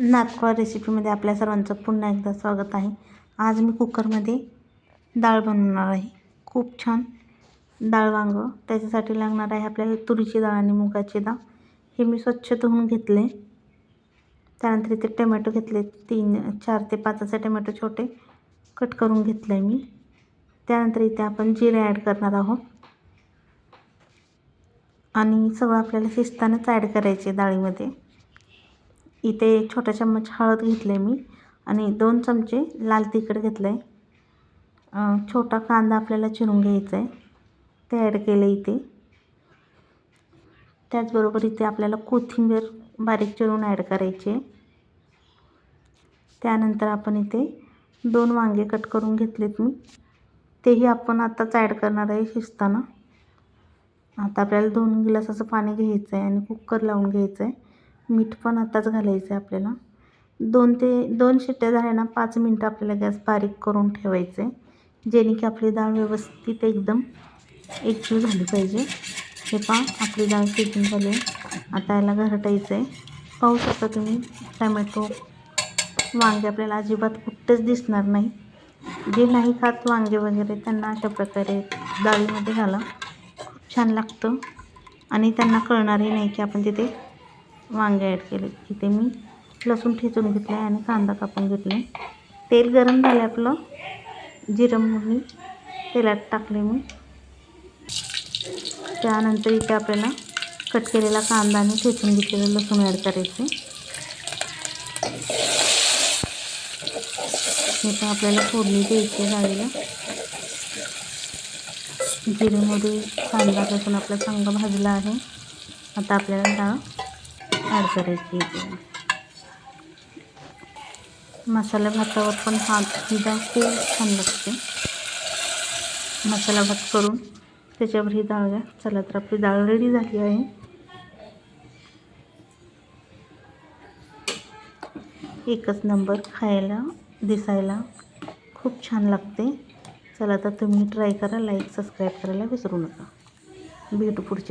नातखोळा रेसिपीमध्ये आपल्या सर्वांचं पुन्हा एकदा स्वागत आहे. आज मी कुकरमध्ये डाळ बनवणार आहे. खूप छान डाळ वांगं. त्याच्यासाठी लागणार आहे आपल्याला तुरीची डाळ आणि मुगाची डाळ. हे मी स्वच्छ धुवून घेतले. त्यानंतर इथे टमॅटो घेतले. तीन चार ते पाच असे टमॅटो छोटे कट करून घेतले आहे मी. त्यानंतर इथे आपण जिरे ॲड करणार आहोत. आणि सगळं आपल्याला शिजतानाच ॲड करायचे डाळीमध्ये. इथे एक छोटा चम्मच हळद घेतले मी आणि दोन चमचे लाल तिखट घेतलं आहे छोटा कांदा आपल्याला चिरून घ्यायचा आहे ते ॲड केलं इथे. त्याचबरोबर इथे आपल्याला कोथिंबीर बारीक चिरून ॲड करायची आहे त्यानंतर आपण इथे दोन वांगे कट करून घेतलेत मी. तेही आपण आत्ताच ॲड करणार आहे शिजताना. आता आपल्याला दोन गिलासाचं पाणी घ्यायचं आहे आणि कुकर लावून घ्यायचं आहे मीठ पण आताच घालायचं आहे आपल्याला. दोन ते दोन शिट्ट्या झाल्या ना पाच मिनटं आपल्याला गॅस बारीक करून ठेवायचं आहे जेणे की आपली डाळ व्यवस्थित एकदम एकजीव झाली पाहिजे. हे पहा आपली डाळ शिजून झाली. आता याला घरटायचं आहे पाहू शकता तुम्ही टमॅटो वांगे आपल्याला अजिबात कुठेच दिसणार नाही जे नाही खात वांगे वगैरे त्यांना अशा प्रकारे डाळीमध्ये घाला. खूप छान लागतं. आणि त्यांना कळणारही नाही की आपण तिथे वांगे ॲड केले. इथे मी लसूण ठेचून घेतलं आहे आणि कांदा कापून घेतला तेल गरम झालं आपलं. जिरं मोहरी तेलात टाकले मी. त्यानंतर इथे आपल्याला कट केलेला कांदा आणि ठेचून घेतलेलं लसूण ॲड करायचे इथं आपल्याला फोडणी द्यायची डाळीला जिरेमध्ये कांदा लसूण आपला चांगला भाजला आहे. आता आपल्याला डाळ ॲड करायची मसाला भातावर पण हा ही डाळ खूप छान लागते. मसाला भात करून त्याच्यावर ही डाळ घ्या. चला तर आपली डाळ रेडी झाली आहे. एकच नंबर खायला दिसायला खूप छान लागते. चला तर तुम्ही ट्राय करा लाईक सबस्क्राईब करायला विसरू नका. भेटू पुढच्या